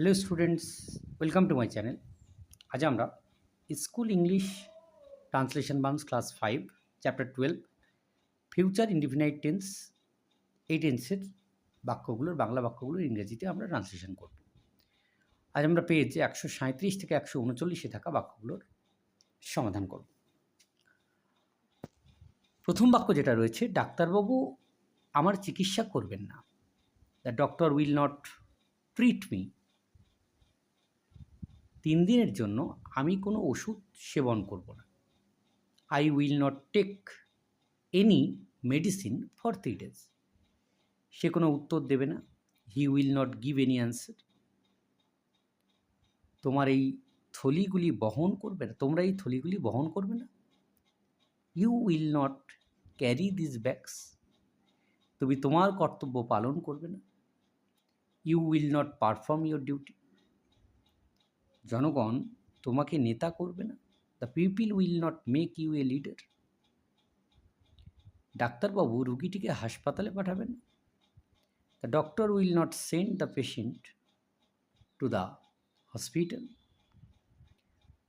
Hello students welcome to my channel আজ আমরা school English translation বাংস class five chapter twelve future indefinite tense এই টেন্সের বাক্যগুলোর, বাংলা বাক্যগুলোর ইংরেজিতে আমরা ট্রান্সলেশন করব। আজ আমরা পেজ একশো সাঁত্রিশ থেকে একশো উনচল্লিশে থাকা বাক্যগুলোর সমাধান করব। প্রথম বাক্য যেটা রয়েছে, ডাক্তারবাবু আমার চিকিৎসা করবেন না। The doctor will not treat me তিন দিনের জন্য আমি কোনো ওষুধ সেবন করব না। I will not take any medicine for three days সে কোনো উত্তর দেবে না। He will not give any answer তোমার এই থলিগুলি বহন করবে না? তোমরা এই থলিগুলি বহন করবে না? You will not carry this bags তুমি তোমার কর্তব্য পালন করবে না। You will not perform your duty জনগণ তোমাকে নেতা করবে না। The people will not make you a leader ডাক্তারবাবু রুগীটিকে হাসপাতালে পাঠাবেন। The doctor will not send the patient to the hospital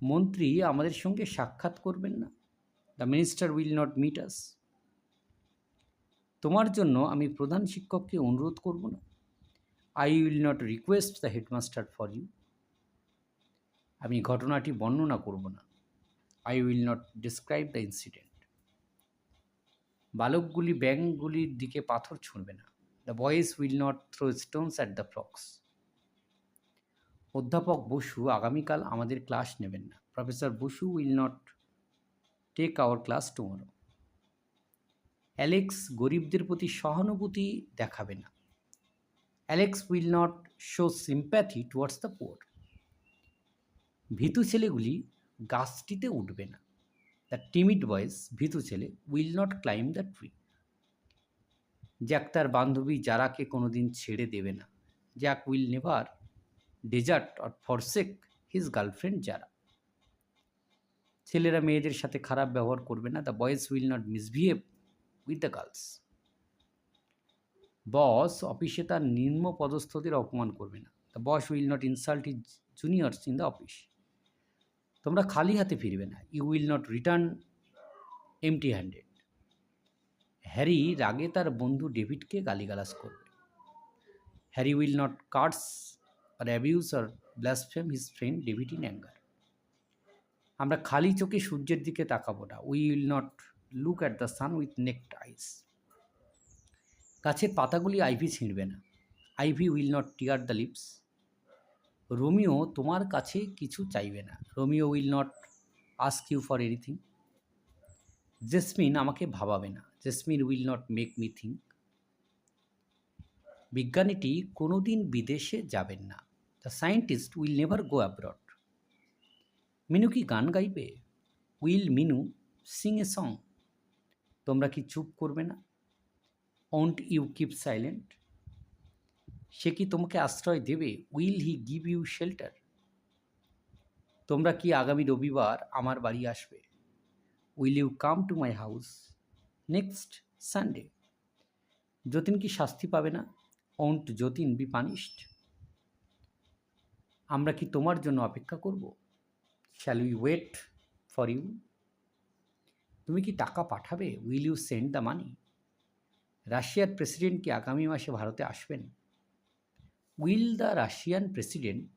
মন্ত্রী আমাদের সঙ্গে সাক্ষাৎ করবেন না। The minister will not meet us তোমার জন্য আমি প্রধান শিক্ষককে অনুরোধ করব না। I will not request the headmaster for you আমি ঘটনাটি বর্ণনা করব না। I will not describe the incident বালকগুলি ব্যাংকগুলির দিকে পাথর ছুঁড়বে না। The boys will not throw stones at the frogs অধ্যাপক বসু আগামীকাল আমাদের ক্লাস নেবেন না। Professor Basu will not take our class tomorrow Alex গরিবদের প্রতি সহানুভূতি দেখাবে না। Alex will not show sympathy towards the poor ভীতু ছেলেগুলি গাছটিতে উঠবে না। দ্য টিমিড বয়েস ভীতু ছেলে will not climb the tree Jack তার বান্ধবী যারাকে কোনো দিন ছেড়ে দেবে না। Jack will never desert or forsake his girlfriend Zara. ছেলেরা মেয়েদের সাথে খারাপ ব্যবহার করবে না। The boys will not misbehave with the girls boss অফিসে তার নিম্ন পদস্থদের অপমান করবে না। The boss will not insult his juniors in the office তোমরা খালি হাতে ফিরবে না। You will not return empty handed Harry রাগে তার বন্ধু ডেভিডকে গালিগালাজ করবে। Harry will not curse or abuse or blaspheme his friend David in anger আমরা খালি চোখে সূর্যের দিকে তাকাবো না। We will not look at the sun with naked eyes গাছের পাতাগুলি আইভি ছিঁড়বে না। Ivy will not tear the leaves Romeo তোমার কাছে কিছু চাইবে না। Romeo will not ask you for anything Jasmine আমাকে ভাবাবে না। Jasmine will not make me think বিজ্ঞানীটি কোনো দিন বিদেশে যাবেন না। The scientist will never go abroad Minu কি গান গাইবে? Will Minu sing a song তোমরা কি চুপ করবে না? ওন্ট ইউ কিপ সাইলেন্ট সে কি তোমাকে আশ্রয় দেবে? Will he give you shelter? তোমরা কি আগামী রবিবার আমার বাড়ি আসবে? Will you come to my house next Sunday? Jatin কি শাস্তি পাবে না? Won't Jatin be punished? আমরা কি তোমার জন্য অপেক্ষা করব? Shall we wait for you? তুমি কি টাকা পাঠাবে? Will you send the money? রাশিয়ার প্রেসিডেন্ট কি আগামী মাসে ভারতে আসবেন? Will the Russian president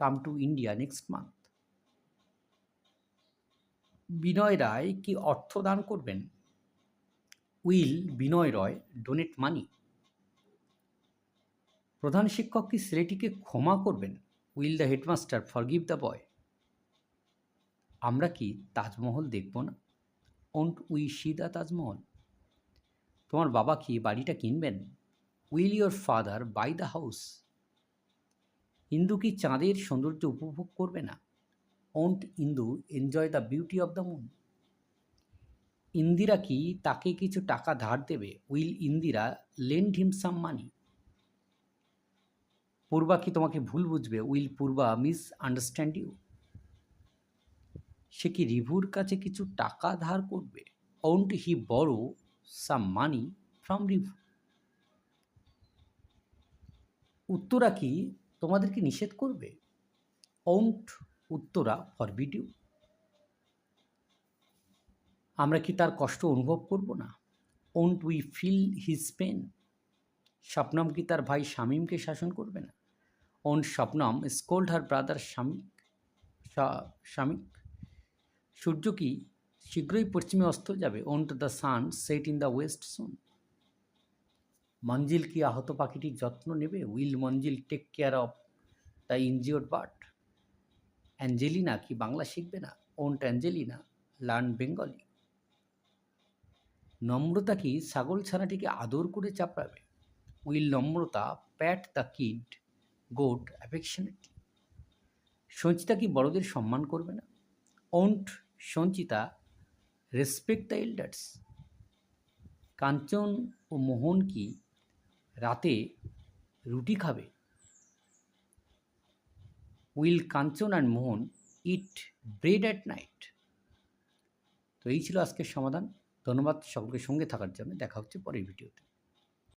come to India next month Binoy Roy কি অর্থ দান করবেন? উইল বিনয় রয় ডোনেট মানি প্রধান শিক্ষক কি ছেলেটিকে ক্ষমা করবেন? Will the headmaster forgive the boy আমরা কি তাজমহল দেখব না? Won't we see the Taj Mahal? তোমার বাবা কি বাড়িটা কিনবেন? Will your father buy the house Indu কি চাঁদের সৌন্দর্য উপভোগ করবে না? Won't Indu enjoy the beauty of the moon Indira কি তাকে কিছু টাকা ধার দেবে? Will Indira lend him some money Purba কি তোমাকে ভুল বুঝবে? Will Purba misunderstand you সে কি রিভুর কাছে কিছু টাকা ধার করবে? Won't he borrow some money from Rivu. Uttara কি তোমাদেরকে নিষেধ করবে? ওন্ট উত্তরা ফর ভিডিও আমরা কি তার কষ্ট অনুভব করব না? Won't we feel his pain Swapnam কি তার ভাই শামীমকে শাসন করবে না? Won't Swapnam scold her brother Shamik Shamik সূর্য কি শীঘ্রই পশ্চিমে অস্ত যাবে? Won't the sun set in the west soon Manzil কি আহত পাখিটির যত্ন নেবে? Will Manzil take care of the injured bird Angelina কি বাংলা শিখবে না? Won't Angelina, learn Bengali. Namrata কি ছাগল ছানাটিকে আদর করে চাপড়াবে? Will Namrata pat the kid goat affectionately Sanchita কি বড়দের সম্মান করবে না? Won't, Sanchita respect the elders Kanchan ও মোহন কি রাতে রুটি খাবে। Will Kanchan and Mohan eat bread at night. তো এই ছিল আজকের সমাধান। ধন্যবাদ সকলকে সঙ্গে থাকার জন্য। দেখা হচ্ছে পরের ভিডিওতে।